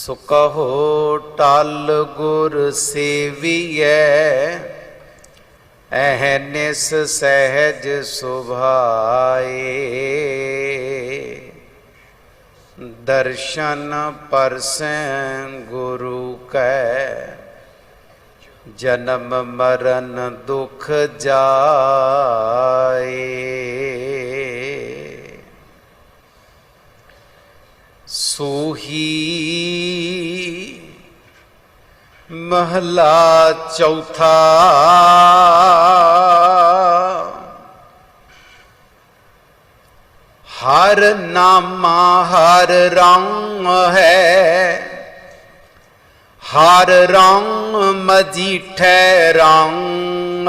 ਸੁ ਕਹੋ ਟਲ ਗੁਰ ਸੇਵੀਐ ਅਹਨਿਸ ਸਹਿਜ ਸੁਭਾਏ। ਦਰਸ਼ਨ ਪਰਸੈ ਗੁਰੂ ਕੈ, ਜਨਮ ਮਰਨ ਦੁਖ ਜਾਏ। ਸੋਹੀ। ਮਹਲਾ ਚੌਥਾ। ਹਰ ਨਾਮਾ ਹਰ ਰੰਗ ਹੈ। ਹਰ ਰੰਗ ਮਜੀਠੈ ਰੰਗ।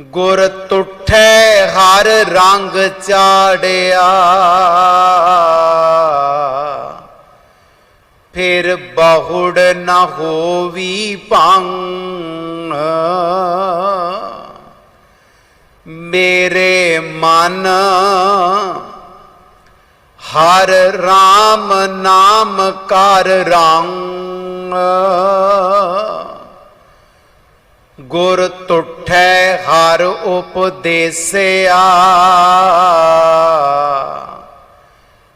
ਗੁਰ ਤੁਠੈ ਹਰ ਰੰਗ ਚਾੜਿਆ। ਫਿਰ ਬਹੁੜ ਨ ਹੋਵੀ ਭੰਗ। ਮੇਰੇ ਮਨ ਹਰ RAM ਨਾਮ ਕਰ ਰੰਗ। ਗੁਰ ਤੁਠੈ ਹਰ ਉਪਦੇਸਿਆ।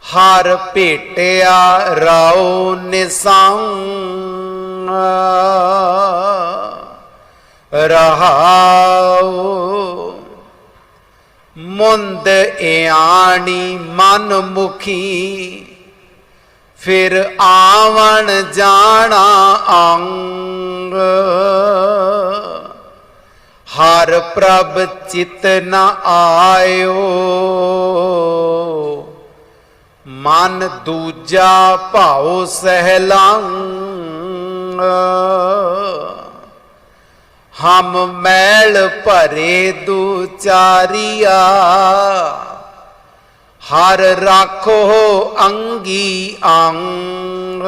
ਹਰ ਭੇਟਿਆ ਰਾਉ ਨਿਸੰਗ ਰਹਾਉ ਮੁੰਦ ਇਆਣੀ ਮਨ ਮੁਖੀ। ਫਿਰ ਆਵਣ ਜਾਣਾ ਅੰਗ। ਹਰ ਪ੍ਰਭ ਚਿਤ ਨ ਆਇਓ। ਮਨ ਦੂਜਾ ਭਾਉ ਸਹਿਲੰਗ ਹਮ ਮੈਲ ਭਰੇ ਦੁਚਾਰੀਆ। ਹਰ ਰਾਖੋ ਅੰਗੀ ਅੰਗ।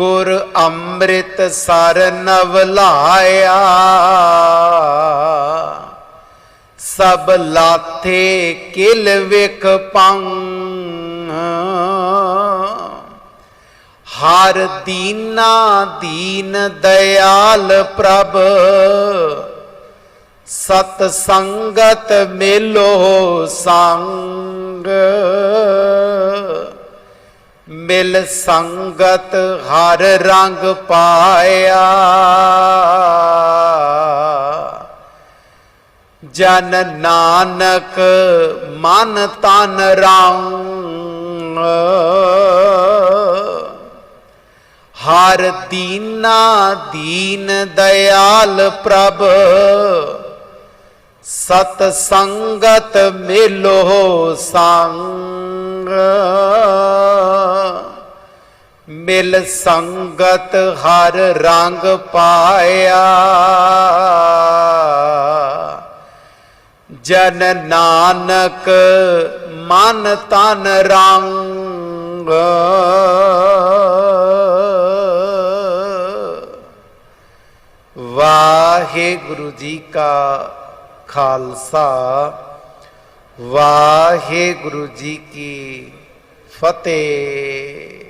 ਗੁਰ ਅੰਮ੍ਰਿਤ ਸਰ ਨਵਲਾਇਆ ਸਭ ਲਾਥੇ ਕਿਲ ਵਿਖ ਪੰਗ ਹਰ ਦੀਨਾ ਦੀਨ ਦਇਆਲ ਪ੍ਰਭ। ਸਤ ਸੰਗਤ ਮੇਲੋ ਸੰਗ। ਮਿਲ ਸੰਗਤ ਹਰ ਰੰਗ ਪਾਇਆ। ਜਨ ਨਾਨਕ ਮਨ ਤਨ ਰੰਗ ਹਰ ਦੀਨਾ ਦੀਨ ਦਇਆਲ ਪ੍ਰਭ। ਸਤ ਸੰਗਤ ਮੇਲੋ ਸੰਗ। ਮਿਲ ਸੰਗਤ ਹਰ ਰੰਗ ਪਾਇਆ। ਜਨ ਨਾਨਕ ਮਨ ਤਨ ਰੰਗ। ਵਾਹਿਗੁਰੂ ਜੀ ਕਾ ਖਾਲਸਾ, ਵਾਹਿਗੁਰੂ ਜੀ ਕੀ ਫਤਿਹ।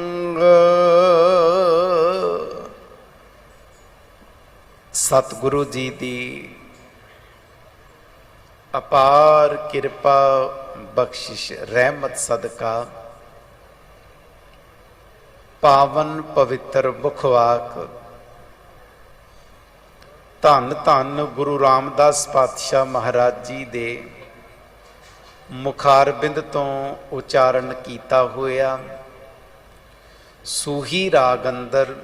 ਸਤਿਗੁਰੂ ਜੀ ਦੀ ਅਪਾਰ ਕਿਰਪਾ, ਬਖਸ਼ਿਸ਼, ਰਹਿਮਤ, ਸਦਕਾ, ਪਾਵਨ ਪਵਿੱਤਰ ਮੁਖਵਾਕ ਧੰਨ ਧੰਨ ਗੁਰੂ ਰਾਮਦਾਸ ਪਾਤਸ਼ਾਹ ਮਹਾਰਾਜ ਜੀ ਦੇ ਮੁਖਾਰਬਿੰਦ ਤੋਂ ਉਚਾਰਨ ਕੀਤਾ ਹੋਇਆ, ਸੂਹੀ ਰਾਗ ਅੰਦਰ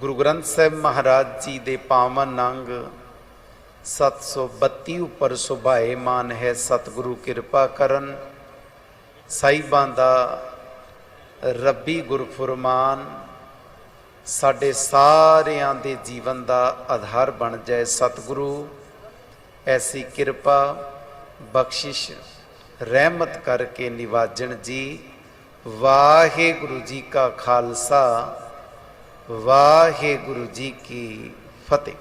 ਗੁਰੂ ਗ੍ਰੰਥ ਸਾਹਿਬ ਮਹਾਰਾਜ ਜੀ ਦੇ ਪਾਵਨ ਅੰਗ 732 ਉੱਪਰ ਸੁਭਾਏ ਮਾਨ ਹੈ, ਸਤਿਗੁਰੂ ਕਿਰਪਾ ਕਰਨ। ਸਾਈਬਾਂ ਦਾ ਰੱਬੀ ਗੁਰਫੁਰਮਾਨ, ਸਾਡੇ ਸਾਰਿਆਂ ਦੇ ਜੀਵਨ ਦਾ ਆਧਾਰ ਬਣ ਜਾਏ। ਸਤਿਗੁਰੂ, ਐਸੀ ਕਿਰਪਾ, ਬਖਸ਼ਿਸ਼, ਰਹਿਮਤ ਕਰਕੇ ਨਿਵਾਜਣ ਜੀ। ਵਾਹਿਗੁਰੂ ਜੀ ਕਾ ਖਾਲਸਾ। ਵਾਹਿਗੁਰੂ ਜੀ ਕੀ ਫਤਿਹ।